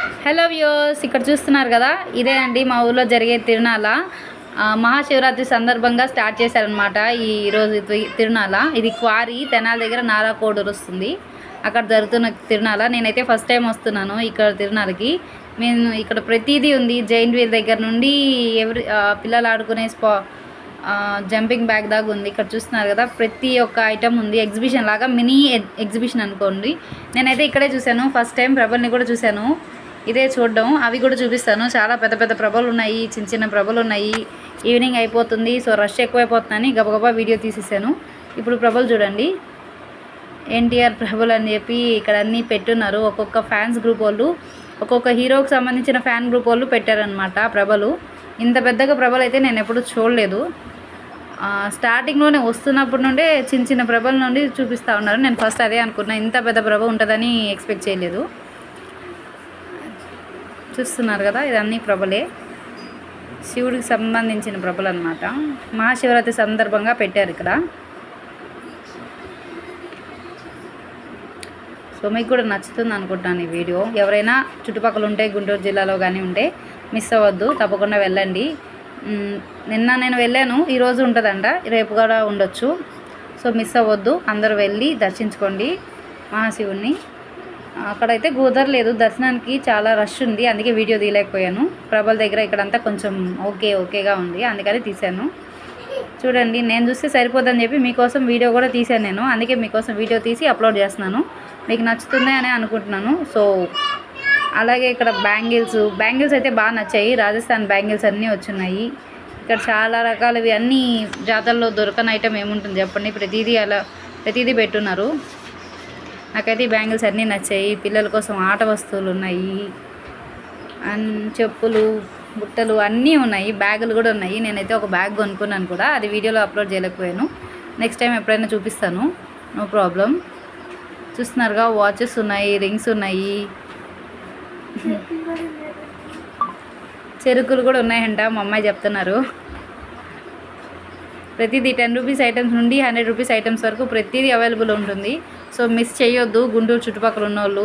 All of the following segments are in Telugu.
హలో వ్యూస్ ఇక్కడ చూస్తున్నారు కదా? ఇదే అండి మా ఊర్లో జరిగే తిరునాళ. మహాశివరాత్రి సందర్భంగా స్టార్ట్ చేశారనమాట ఈ రోజు తిరునాళ. ఇది క్వారీ తెనాల దగ్గర నారా కోడూరు వస్తుంది. అక్కడ జరుగుతున్న తిరునాళ. నేనైతే ఫస్ట్ టైం వస్తున్నాను ఇక్కడ తిరునాళకి. నేను ఇక్కడ ప్రతిదీ ఉంది. జైంట్ వీల్ దగ్గర నుండి ఎవరి పిల్లలు ఆడుకునే స్పా జంపింగ్ బ్యాగ్ దాకా ఉంది. ఇక్కడ చూస్తున్నారు కదా? ప్రతి ఒక్క ఐటమ్ ఉంది. ఎగ్జిబిషన్ లాగా మినీ ఎగ్- ఎగ్జిబిషన్ అనుకోండి. నేనైతే ఇక్కడే చూశాను. ఫస్ట్ టైం ప్రభల్ని కూడా చూశాను. ఇదే చూడడం. అవి కూడా చూపిస్తాను. చాలా పెద్ద పెద్ద ప్రభలు ఉన్నాయి. చిన్న చిన్న ప్రభలు ఉన్నాయి. ఈవినింగ్ అయిపోతుంది. సో రష్ ఎక్కువైపోతుందని గబగబా వీడియో తీసేసాను. ఇప్పుడు ప్రభలు చూడండి. ఎన్టీఆర్ ప్రభలు అని చెప్పి ఇక్కడ అన్నీ పెట్టున్నారు. ఒక్కొక్క ఫ్యాన్స్ గ్రూప్ వాళ్ళు. ఒక్కొక్క హీరోకి సంబంధించిన ఫ్యాన్ గ్రూప్ వాళ్ళు పెట్టారనమాట ప్రభలు. ఇంత పెద్దగా ప్రభలు అయితే నేను ఎప్పుడు చూడలేదు. స్టార్టింగ్లోనే వస్తున్నప్పటి నుండే చిన్న చిన్న ప్రభల నుండి చూపిస్తూ ఉన్నారు. నేను ఫస్ట్ అదే అనుకున్నా. ఇంత పెద్ద ప్రభ ఉంటుందని ఎక్స్పెక్ట్ చేయలేదు. చూస్తున్నారు కదా ఇదన్నీ ప్రభలే. శివుడికి సంబంధించిన ప్రభలు అనమాట మహాశివరాత్రి సందర్భంగా పెట్టారు ఇక్కడ. సో మీకు కూడా నచ్చుతుంది అనుకుంటున్నాను ఈ వీడియో. ఎవరైనా చుట్టుపక్కల ఉంటే గుంటూరు జిల్లాలో కానీ ఉంటే మిస్ అవ్వద్దు తప్పకుండా వెళ్ళండి. నిన్న నేను వెళ్ళాను ఈరోజు ఉంటుందంట రేపు కూడా ఉండొచ్చు. సో మిస్ అవ్వద్దు అందరూ వెళ్ళి దర్శించుకోండి మహాశివుణ్ణి. అక్కడైతే కుదరలేదు దర్శనానికి చాలా రష్ ఉంది అందుకే వీడియో తీయలేకపోయాను. ప్రభల దగ్గర ఇక్కడంతా కొంచెం ఓకే ఓకేగా ఉంది అందుకని తీశాను. చూడండి నేను చూస్తే సరిపోదని చెప్పి మీకోసం వీడియో కూడా తీశాను నేను అందుకే మీకోసం వీడియో తీసి అప్లోడ్ చేస్తున్నాను. మీకు నచ్చుతుంది అని అనుకుంటున్నాను. సో అలాగే ఇక్కడ బ్యాంగిల్స్ బ్యాంగిల్స్ అయితే బాగా నచ్చాయి. రాజస్థాన్ బ్యాంగిల్స్ అన్నీ వచ్చున్నాయి ఇక్కడ చాలా రకాలవి అన్నీ జాతరలో దొరకని ఐటమ్ ఏముంటుంది చెప్పండి? ప్రతిదీ అలా ప్రతిదీ పెట్టున్నారు. నాకైతే ఈ బ్యాంగిల్స్ అన్నీ నచ్చాయి. పిల్లల కోసం ఆట వస్తువులు ఉన్నాయి. అండ్ చెప్పులు బుట్టలు అన్నీ ఉన్నాయి. బ్యాగులు కూడా ఉన్నాయి. నేనైతే ఒక బ్యాగ్ కొనుక్కున్నాను కూడా. అది వీడియోలో అప్లోడ్ చేయలేకపోయాను. నెక్స్ట్ టైం ఎప్పుడైనా చూపిస్తాను. No problem. చూస్తున్నారుగా వాచెస్ ఉన్నాయి రింగ్స్ ఉన్నాయి. చెరుకులు కూడా ఉన్నాయంట మా అమ్మాయి చెప్తున్నారు. ప్రతిదీ టెన్ రూపీస్ ఐటమ్స్ నుండి హండ్రెడ్ రూపీస్ ఐటమ్స్ వరకు ప్రతిదీ అవైలబుల్ ఉంటుంది. సో మిస్ చేయొద్దు గుంటూరు చుట్టుపక్కల ఉన్నోళ్ళు.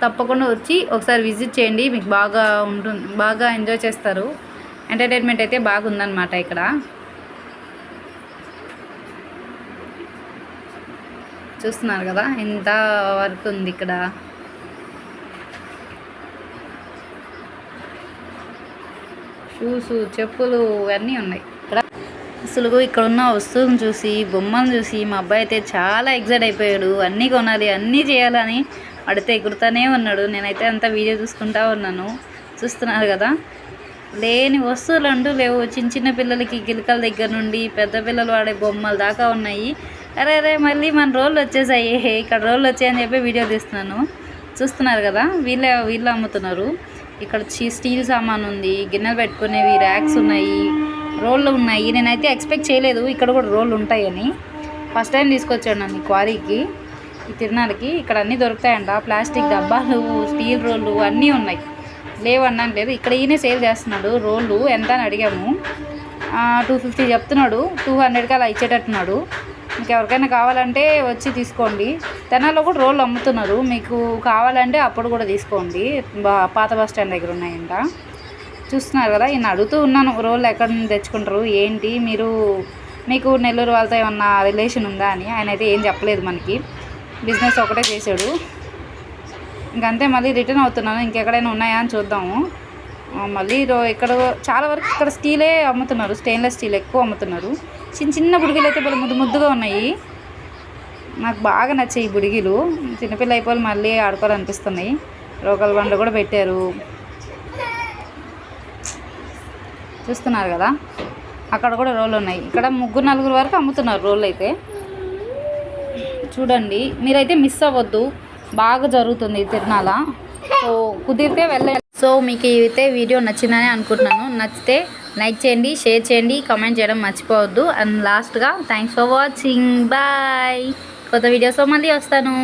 తప్పకుండా వచ్చి ఒకసారి విజిట్ చేయండి మీకు బాగా ఉంటుంది బాగా ఎంజాయ్ చేస్తారు. ఎంటర్టైన్మెంట్ అయితే బాగుందన్నమాట ఇక్కడ. చూస్తున్నారు కదా ఎంత వర్క్ ఉంది ఇక్కడ. షూస్ చెప్పులు అన్నీ ఉన్నాయి. అసలు ఇక్కడ ఉన్న వస్తువులను చూసి బొమ్మను చూసి మా అబ్బాయి అయితే చాలా ఎగ్జైట్ అయిపోయాడు. అన్నీ కొనాలి అన్నీ చేయాలని అడితే ఎగురుతానే ఉన్నాడు. నేనైతే అంతా వీడియో చూసుకుంటా ఉన్నాను. చూస్తున్నారు కదా? లేని వస్తువులు అంటూ లేవు. చిన్న చిన్న పిల్లలకి గిలకల దగ్గర నుండి పెద్ద పిల్లలు వాడే బొమ్మలు దాకా ఉన్నాయి. అరే అరే మళ్ళీ మన రోళ్ళు వచ్చేసాయి. హే ఇక్కడ రోళ్ళు వచ్చాయని చెప్పి వీడియో తీస్తున్నాను. చూస్తున్నారు కదా? వీళ్ళే వీళ్ళు అమ్ముతున్నారు. ఇక్కడ స్టీల్ సామాన్ ఉంది. గిన్నెలు పెట్టుకునేవి ర్యాక్స్ ఉన్నాయి. రోళ్ళు ఉన్నాయి. నేనైతే ఎక్స్పెక్ట్ చేయలేదు. ఇక్కడ కూడా రోళ్ళు ఉంటాయని. ఫస్ట్ టైం తీసుకొచ్చాడు నన్ను క్వారీకి. ఈ తిరునాళ్ళకి. ఇక్కడ అన్నీ దొరుకుతాయంట. ప్లాస్టిక్ డబ్బాలు స్టీల్ రోళ్ళు అన్నీ ఉన్నాయి. లేవన్నాను లేదు. ఇక్కడ ఈయనే సేల్ చేస్తున్నాడు రోళ్ళు. ఎంత అని అడిగాము. టూ ఫిఫ్టీ చెప్తున్నాడు. టూ హండ్రెడ్కి అలా ఇచ్చేటట్టున్నాడు. మీకు ఎవరికైనా కావాలంటే వచ్చి తీసుకోండి. తెనాల్లో కూడా రోళ్ళు అమ్ముతున్నారు. మీకు కావాలంటే అప్పుడు కూడా తీసుకోండి. బా పాత బస్ స్టాండ్ దగ్గర ఉన్నాయంట. చూస్తున్నారు కదా ఈయన అడుగుతూ ఉన్నాను రోళ్ళు ఎక్కడ నుంచి తెచ్చుకుంటారు? ఏంటి? మీరు మీకు నెల్లూరు వాళ్ళతో ఏమన్నా రిలేషన్ ఉందా? అని. ఆయన అయితే ఏం చెప్పలేదు మనకి. బిజినెస్ ఒకటే చేశాడు. ఇంకంతే మళ్ళీ రిటర్న్ అవుతున్నాను. ఇంకెక్కడైనా ఉన్నాయా అని చూద్దాము. మళ్ళీ రో- ఇక్కడ చాలా వరకు ఇక్కడ స్టీలే అమ్ముతున్నారు. స్టెయిన్లెస్ స్టీల్ ఎక్కువ అమ్ముతున్నారు. చిన్న చిన్న బుడిగిలు అయితే భలే ముద్దు ముద్దుగా ఉన్నాయి. నాకు బాగా నచ్చాయి ఈ బుడిగిలు. చిన్నపిల్ల అయిపోయి మళ్ళీ ఆడుకోవాలనిపిస్తున్నాయి. రోకల్ బండ్లు కూడా పెట్టారు. చూస్తున్నారు కదా? అక్కడ కూడా రోళ్ళు ఉన్నాయి. ఇక్కడ ముగ్గురు నలుగురు వరకు అమ్ముతున్నారు రోళ్ళు అయితే. చూడండి మీరైతే మిస్ అవ్వద్దు. బాగా జరుగుతుంది తిరునాల తిరునాళ. సో కుదిరితే వెళ్ళ సో మీకు అయితే వీడియో నచ్చిందని అనుకుంటున్నాను. నచ్చితే లైక్ చేయండి షేర్ చేయండి కామెంట్ చేయడం మర్చిపోవద్దు. అండ్ లాస్ట్గా థ్యాంక్స్ ఫర్ వాచింగ్ బాయ్ కొత్త వీడియోస్తో మళ్ళీ వస్తాను.